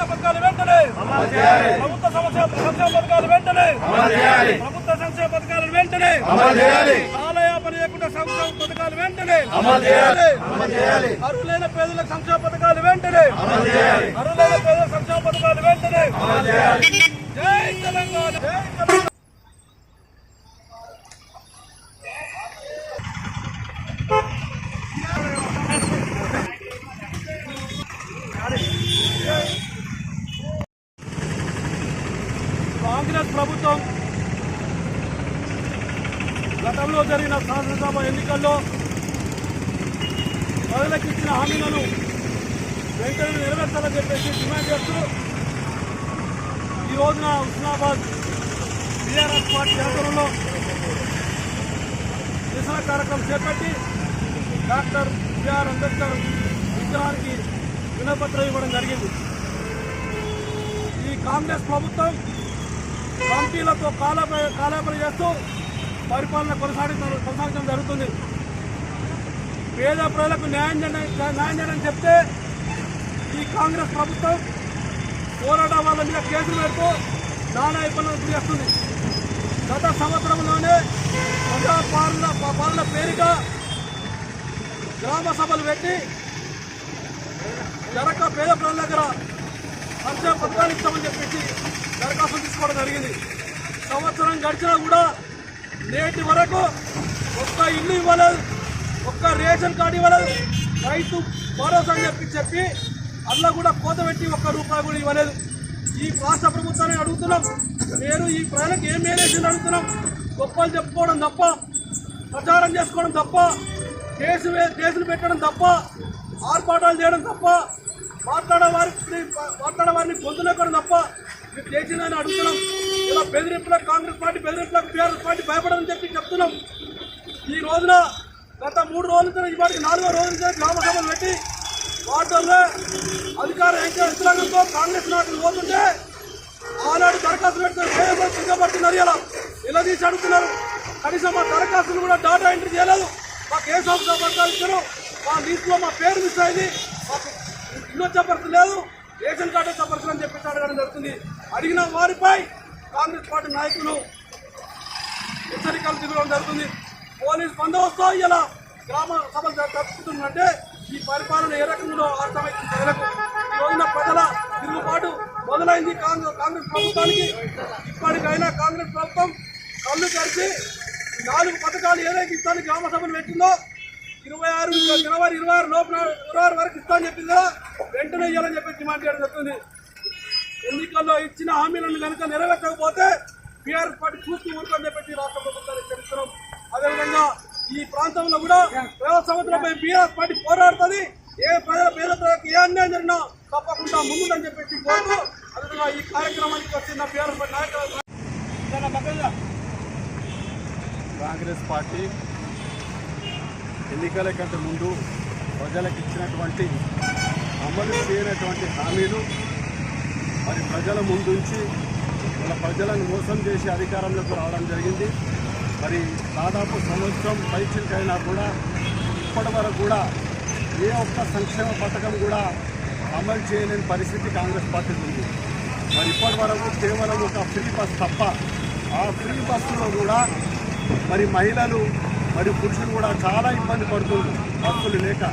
పథకాలు వెంటనే ప్రభుత్వ సంక్షేమ సంక్షేమ పథకాలు వెంటనే. ప్రభుత్వ సంక్షేమ పథకాలు వెంటనే కాలయాపన చేయకుండా సంక్షేమ పథకాలు వెంటనే. అర్హులైన పేదలకు సంక్షేమ పథకాలు వెంటనే అర్హులైన పేదల సంక్షేమ పథకాలు వెంటనే జై తెలంగాణ. కాంగ్రెస్ ప్రభుత్వం గతంలో జరిగిన శాసనసభ ఎన్నికల్లో ప్రజలకు ఇచ్చిన హామీలను వెంటనే నెరవేర్చాలని చెప్పేసి డిమాండ్ చేస్తూ ఈ రోజున హుస్నాబాద్ బీఆర్ఎస్ పార్టీ ఆధ్వర్యంలో నిరసన కార్యక్రమం చేపట్టి డాక్టర్ బిఆర్ అంబేద్కర్ విగ్రహానికి వినపత్రం ఇవ్వడం జరిగింది. ఈ కాంగ్రెస్ ప్రభుత్వం కమిటీలతో కాలప కాలాపన చేస్తూ పరిపాలన కొనసాగించడం కొనసాగించడం జరుగుతుంది. పేద ప్రజలకు న్యాయం చేయడం న్యాయం చేయడం చెప్తే ఈ కాంగ్రెస్ ప్రభుత్వం పోరాటం వాళ్ళ మీద కేసులు పెడుతూ నానా ఇబ్బందులు చేస్తుంది. గత సంవత్సరంలోనే ప్రజా పాలన పాలన పేరిట గ్రామ సభలు పెట్టి జరక పేద ప్రజల దగ్గర సంక్షేమ పథకాలు ఇస్తామని చెప్పేసి దరఖాస్తు తీసుకోవడం జరిగింది. సంవత్సరం గడిచినా కూడా నేటి వరకు ఒక్క ఇల్లు ఇవ్వలేదు ఒక్క రేషన్ కార్డు ఇవ్వలేదు. రైతు భరోసా అని చెప్పి చెప్పి అందులో కూడా కోత పెట్టి ఒక్క రూపాయి కూడా ఇవ్వలేదు. ఈ రాష్ట్ర ప్రభుత్వాన్ని అడుగుతున్నాం. మీరు ఈ ప్రజలకు ఏం మేలేసింది అడుగుతున్నాం? గొప్పలు చెప్పుకోవడం తప్ప ప్రచారం చేసుకోవడం తప్ప కేసు కేసులు పెట్టడం తప్ప ఆర్పాటాలు చేయడం తప్ప మాట్లాడే వారికి మాట్లాడే వారిని పొందులేకడం తప్ప మీరు చేసిందని అడుగుతున్నాం. ఇలా బెదిరింపులకు కాంగ్రెస్ పార్టీ బెదిరింపులకు బీఆర్ఎస్ పార్టీ భయపడదని చెప్పి చెప్తున్నాం. ఈ రోజున గత మూడు రోజుల ఇవాటికి నాలుగో రోజుల గ్రామ సభలు పెట్టి వాటిల్లో అధికార యంత్రాంగంతో కాంగ్రెస్ నాయకులు పోతుంటే ఆనాడు దరఖాస్తు పెడుతున్నారు సిద్ధపడుతున్నారు ఇలా ఇలా తీసి అడుగుతున్నారు. కనీసం మా దరఖాస్తులు కూడా డాటా ఎంట్రీ చేయలేదు. మాకు ఏ సంస్థ పథకాలు మా లిస్టులో మా పేరు మిస్ అయింది. మాకు ఇల్లు చెప్పర్స్ లేదు. రేషన్ కార్డు చెప్పర్స్ అని చెప్పేసి అడగడం జరుగుతుంది. అడిగిన వారిపై కాంగ్రెస్ పార్టీ నాయకులు హెచ్చరికలు తీసుకోవడం జరుగుతుంది. పోలీస్ బందోబస్తు ఇలా గ్రామ సభలు జరుపుతుందంటే ఈ పరిపాలన ఏ రకంలో అర్థమైంది ప్రజలకు? ఈ రోజున ప్రజల తిరుగుబాటు మొదలైంది కాంగ్రెస్ కాంగ్రెస్ ప్రభుత్వానికి. ఇప్పటికైనా కాంగ్రెస్ ప్రభుత్వం కళ్ళు తెరిచి నాలుగు పథకాలు ఏదైతే ఇస్తాను గ్రామ సభలు పెట్టిందో ఇరవై ఆరు జనవరి ఇరవై ఆరు లోపల ఇరవై ఆరు వరకు ఇస్తాను చెప్పిందో? వెంటనే ఇవ్వాలని చెప్పి డిమాండ్ చేయడం జరుగుతుంది. ఎన్నికల్లో ఇచ్చిన హామీలను కనుక నెరవేర్చకపోతే బీఆర్ పార్టీ చూస్తూ ఊరుకొని చెప్పి రాష్ట్ర ప్రభుత్వానికి హెచ్చరిస్తున్నాం అదేవిధంగా ఈ ప్రాంతంలో కూడా ప్రజా సంవత్సరంపై బీఆర్ పార్టీ పోరాడుతుంది. ఏ ప్రజల పేద ప్రజలకు ఏ అన్యాయం జరిగినా తప్పకుండా ముందుందని చెప్పేసి కోరుతూ అదేవిధంగా ఈ కార్యక్రమానికి వచ్చిన బీఆర్ పార్టీ నాయకులు కాంగ్రెస్ పార్టీ ఎన్నికల కంటే ముందు ప్రజలకు ఇచ్చినటువంటి అమలు చేయనటువంటి హామీలు మరి ప్రజల ముందుంచి వాళ్ళ ప్రజలను మోసం చేసి అధికారంలోకి రావడం జరిగింది. మరి దాదాపు సంవత్సరం పైచికైనా కూడా ఇప్పటి వరకు కూడా ఏ ఒక్క సంక్షేమ పథకం కూడా అమలు చేయలేని పరిస్థితి కాంగ్రెస్ పార్టీకి ఉంది. మరి ఇప్పటి వరకు కేవలం ఒక ఫ్రీ బస్ తప్ప ఆ ఫ్రీ బస్సులో కూడా మరి మహిళలు మరి పురుషులు కూడా చాలా ఇబ్బంది పడుతున్నారు. బస్సులు లేక.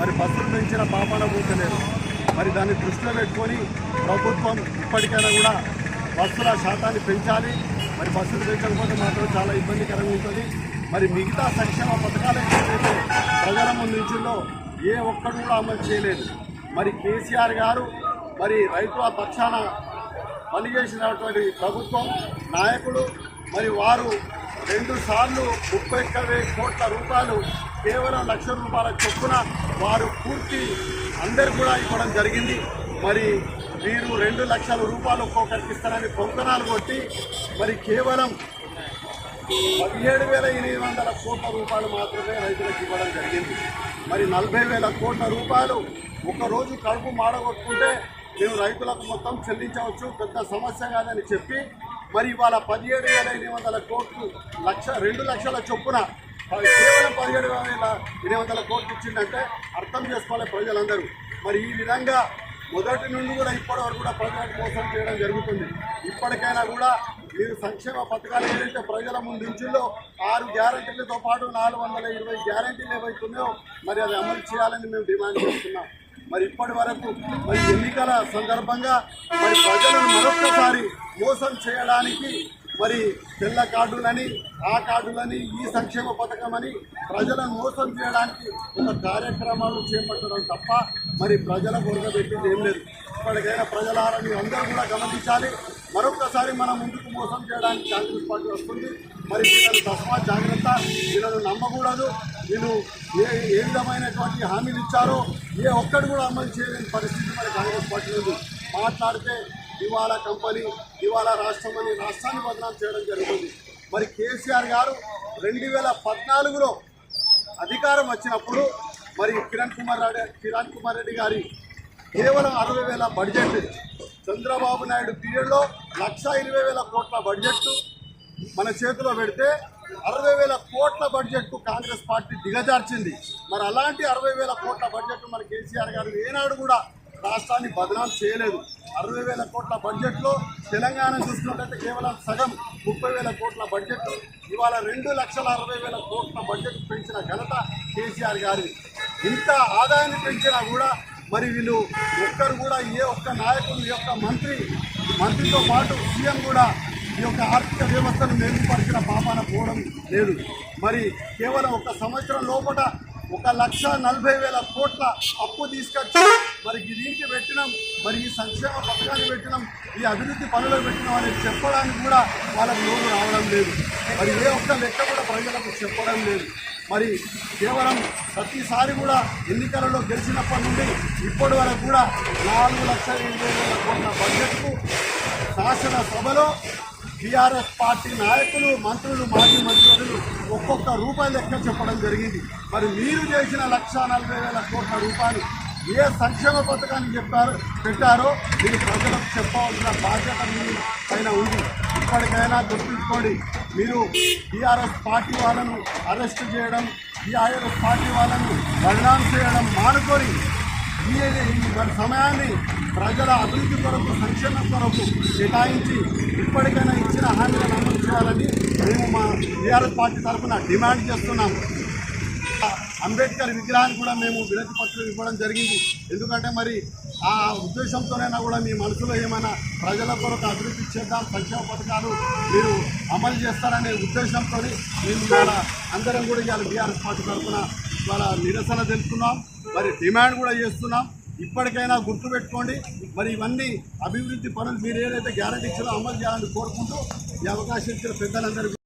మరి బస్సులు పెంచిన పాపన పోతలేరు మరి దాన్ని దృష్టిలో పెట్టుకొని ప్రభుత్వం ఇప్పటికైనా కూడా బస్సుల శాతాన్ని పెంచాలి. మరి బస్సులు పెంచకపోతే మాత్రం చాలా ఇబ్బందికరంగా ఉంటుంది. మరి మిగతా సంక్షేమ పథకాలు ఏదైతే ప్రజల ముందులో ఏ ఒక్కడు కూడా అమలు చేయలేదు. మరి కేసీఆర్ గారు మరి రైతుల పక్షాన పనిచేసినటువంటి ప్రభుత్వం నాయకులు మరి వారు రెండు సార్లు ముప్పై కోట్ల రూపాయలు కేవలం లక్ష రూపాయల చొప్పున వారు పూర్తి అందరు కూడా ఇవ్వడం జరిగింది. మరి వీరు రెండు లక్షల రూపాయలు ఒక్కొక్కరికి ఇస్తారని పొంకనాలు కొట్టి మరి కేవలం పదిహేడు వేల ఎనిమిది వందల కోట్ల రూపాయలు మాత్రమే రైతులకు ఇవ్వడం జరిగింది. మరి నలభై వేల కోట్ల రూపాయలు ఒకరోజు కడుపు మాడగొట్టుకుంటే మేము రైతులకు మొత్తం చెల్లించవచ్చు పెద్ద సమస్య కాదని చెప్పి మరి ఇవాళ పదిహేడు వేల ఎనిమిది వందల కోట్లు లక్ష రెండు లక్షల చొప్పున కేవలం పదిహేడు వేల ఎనిమిది వందల కోట్లు ఇచ్చిందంటే అర్థం చేసుకోవాలి ప్రజలందరూ. మరి ఈ విధంగా మొదటి నుండి కూడా ఇప్పటి వరకు కూడా ప్రజలకు మోసం చేయడం జరుగుతుంది. ఇప్పటికైనా కూడా మీరు సంక్షేమ పథకాలు ఏదైతే ప్రజల ముందు ఉంచిందో ఆరు గ్యారంటీలతో పాటు నాలుగు వందల ఇరవై గ్యారంటీలు ఏవైతున్నాయో మరి అది అమలు చేయాలని మేము డిమాండ్ చేస్తున్నాం. మరి ఇప్పటి వరకు మరి ఎన్నికల సందర్భంగా మరి ప్రజలను మరొక్కసారి మోసం చేయడానికి మరి తెల్ల కార్డులని ఆ కార్డులని ఈ సంక్షేమ పథకం అని ప్రజలను మోసం చేయడానికి ఒక కార్యక్రమాలు చేపట్టడం తప్ప మరి ప్రజల పెట్టింది ఏం లేదు. ఇప్పటికైనా ప్రజలారని అందరూ కూడా గమనించాలి. మరొకసారి మనం ముందుకు మోసం చేయడానికి కాంగ్రెస్ పార్టీ వస్తుంది. మరి వీళ్ళని తస్మా జాగ్రత్త వీళ్ళను నమ్మకూడదు. వీళ్ళు ఏ ఏ విధమైనటువంటి హామీలు ఇచ్చారో ఏ ఒక్కడు కూడా అమలు చేయలేని పరిస్థితి మరి కాంగ్రెస్ పార్టీ ఉంది. మాట్లాడితే దివాలా కంపెనీ ఇవాళ రాష్ట్రం అని రాష్ట్రాన్ని బదనాం చేయడం జరుగుతుంది. మరి కేసీఆర్ గారు రెండు వేల పద్నాలుగులో అధికారం వచ్చినప్పుడు మరి కిరణ్ కుమార్ రెడ్డి కిరణ్ కుమార్ రెడ్డి గారి కేవలం అరవై వేల బడ్జెట్ చంద్రబాబు నాయుడు పీరియడ్లో లక్ష ఇరవై వేల కోట్ల బడ్జెట్ మన చేతిలో పెడితే అరవై వేల కోట్ల బడ్జెట్కు కాంగ్రెస్ పార్టీ దిగజార్చింది. మరి అలాంటి అరవై వేల కోట్ల బడ్జెట్ మన కేసీఆర్ గారు ఏనాడు కూడా రాష్ట్రాన్ని బదనాం చేయలేదు. అరవై వేల కోట్ల బడ్జెట్లో తెలంగాణ చూసుకున్నట్లయితే కేవలం సగం ముప్పై వేల కోట్ల బడ్జెట్. ఇవాళ రెండు లక్షల అరవై వేల కోట్ల బడ్జెట్ పెంచిన ఘనత కేసీఆర్ గారి. ఇంత ఆదాయాన్ని పెంచినా కూడా మరి వీళ్ళు ఒక్కరు కూడా ఏ ఒక్క నాయకుడు ఈ యొక్క మంత్రి మంత్రితో పాటు సీఎం కూడా ఈ యొక్క ఆర్థిక వ్యవస్థను మెరుగుపరిచిన పాపాన పోవడం లేదు. మరి కేవలం ఒక సంవత్సరం లోపల ఒక లక్ష నలభై వేల కోట్ల అప్పు తీసుకొచ్చి మరి ఈ దీనికి పెట్టినాం మరి ఈ సంక్షేమ పథకాన్ని పెట్టినాం ఈ అభివృద్ధి పనులు పెట్టినాం అనేది చెప్పడానికి కూడా వాళ్ళకి లోన్ రావడం లేదు. మరి ఏ ఒక్క లెక్క కూడా ప్రజలకు చెప్పడం లేదు. మరి కేవలం ప్రతిసారి కూడా ఎన్నికలలో గెలిచినప్పటి నుండి ఇప్పటి వరకు కూడా నాలుగు లక్షల ఇరవై వేల కోట్ల బడ్జెట్కు శాసనసభలో టీఆర్ఎస్ పార్టీ నాయకులు మంత్రులు మాజీ మంత్రులు ఒక్కొక్క రూపాయి లెక్క చెప్పడం జరిగింది. మరి మీరు చేసిన లక్ష నలభై వేల కోట్ల రూపాయలు ఏ సంక్షేమ పథకాన్ని చెప్పారు పెట్టారో మీరు ప్రజలకు చెప్పవలసిన బాధ్యత మీ పైన ఉంది. ఇప్పటికైనా గుర్తుంచుకోండి మీరు టీఆర్ఎస్ పార్టీ వాళ్ళను అరెస్ట్ చేయడం టీఆర్ఎస్ పార్టీ వాళ్ళను బదనాం చేయడం మానుకొని ఈ సమయాన్ని ప్రజల అభివృద్ధి కొరకు సంక్షేమం కొరకు కేటాయించి ఇప్పటికైనా ఇచ్చిన హామీలను అమలు చేయాలని మేము మా టీఆర్ఎస్ పార్టీ తరఫున డిమాండ్ చేస్తున్నాం అంబేద్కర్ విగ్రహాన్ని కూడా మేము వినతి పత్రం ఇవ్వడం జరిగింది. ఎందుకంటే మరి ఆ ఉద్దేశంతోనైనా కూడా మీ మనసులో ఏమైనా ప్రజల కొరకు అభివృద్ధి చేద్దాం సంక్షేమ పథకాలు మీరు అమలు చేస్తారనే ఉద్దేశంతో మేము ఇవాళ అందరం కూడా ఇవాళ బీఆర్ఎస్ పార్టీ తరఫున ఇవాళ నిరసన తెలుపుతున్నాం. మరి డిమాండ్ కూడా చేస్తున్నాం. ఇప్పటికైనా గుర్తుపెట్టుకోండి. మరి ఇవన్నీ అభివృద్ధి పనులు మీరు ఏదైతే గ్యారంటీ ఇచ్చారో అమలు చేయాలని కోరుకుంటూ ఈ అవకాశం ఇచ్చిన పెద్దలందరికీ